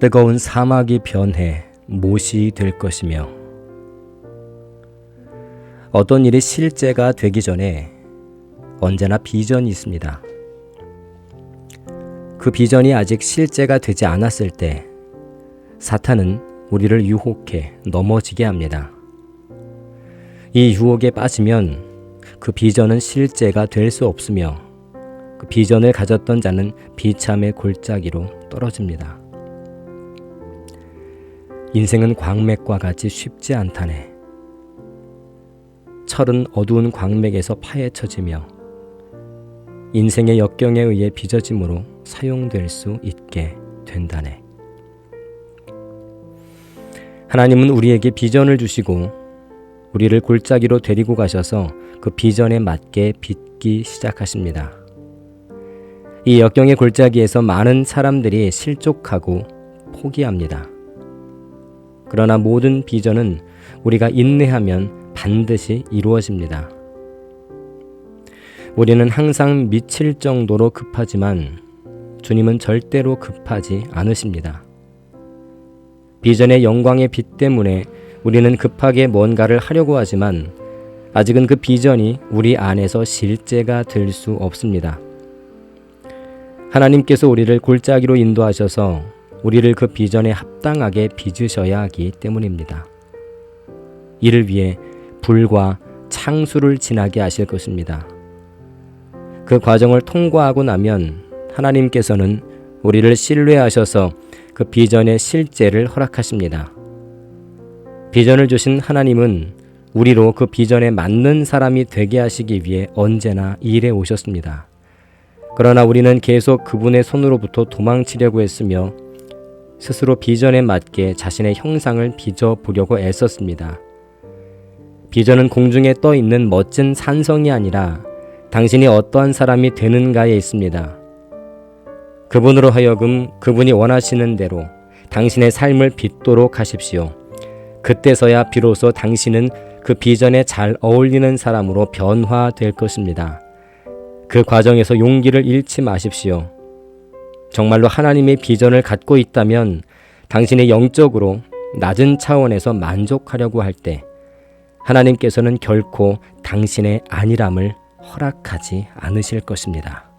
뜨거운 사막이 변해 못이 될 것이며 어떤 일이 실제가 되기 전에 언제나 비전이 있습니다. 그 비전이 아직 실제가 되지 않았을 때 사탄은 우리를 유혹해 넘어지게 합니다. 이 유혹에 빠지면 그 비전은 실제가 될 수 없으며 그 비전을 가졌던 자는 비참의 골짜기로 떨어집니다. 인생은 광맥과 같이 쉽지 않다네. 철은 어두운 광맥에서 파헤쳐지며 인생의 역경에 의해 빚어짐으로 사용될 수 있게 된다네. 하나님은 우리에게 비전을 주시고 우리를 골짜기로 데리고 가셔서 그 비전에 맞게 빚기 시작하십니다. 이 역경의 골짜기에서 많은 사람들이 실족하고 포기합니다. 그러나 모든 비전은 우리가 인내하면 반드시 이루어집니다. 우리는 항상 미칠 정도로 급하지만 주님은 절대로 급하지 않으십니다. 비전의 영광의 빛 때문에 우리는 급하게 뭔가를 하려고 하지만 아직은 그 비전이 우리 안에서 실제가 될 수 없습니다. 하나님께서 우리를 골짜기로 인도하셔서 우리를 그 비전에 합당하게 빚으셔야 하기 때문입니다. 이를 위해 불과 창수를 지나게 하실 것입니다. 그 과정을 통과하고 나면 하나님께서는 우리를 신뢰하셔서 그 비전의 실제를 허락하십니다. 비전을 주신 하나님은 우리로 그 비전에 맞는 사람이 되게 하시기 위해 언제나 일해 오셨습니다. 그러나 우리는 계속 그분의 손으로부터 도망치려고 했으며 스스로 비전에 맞게 자신의 형상을 빚어 보려고 애썼습니다. 비전은 공중에 떠 있는 멋진 산성이 아니라 당신이 어떠한 사람이 되는가에 있습니다. 그분으로 하여금 그분이 원하시는 대로 당신의 삶을 빚도록 하십시오. 그때서야 비로소 당신은 그 비전에 잘 어울리는 사람으로 변화될 것입니다. 그 과정에서 용기를 잃지 마십시오. 정말로 하나님의 비전을 갖고 있다면 당신의 영적으로 낮은 차원에서 만족하려고 할 때 하나님께서는 결코 당신의 안일함을 허락하지 않으실 것입니다.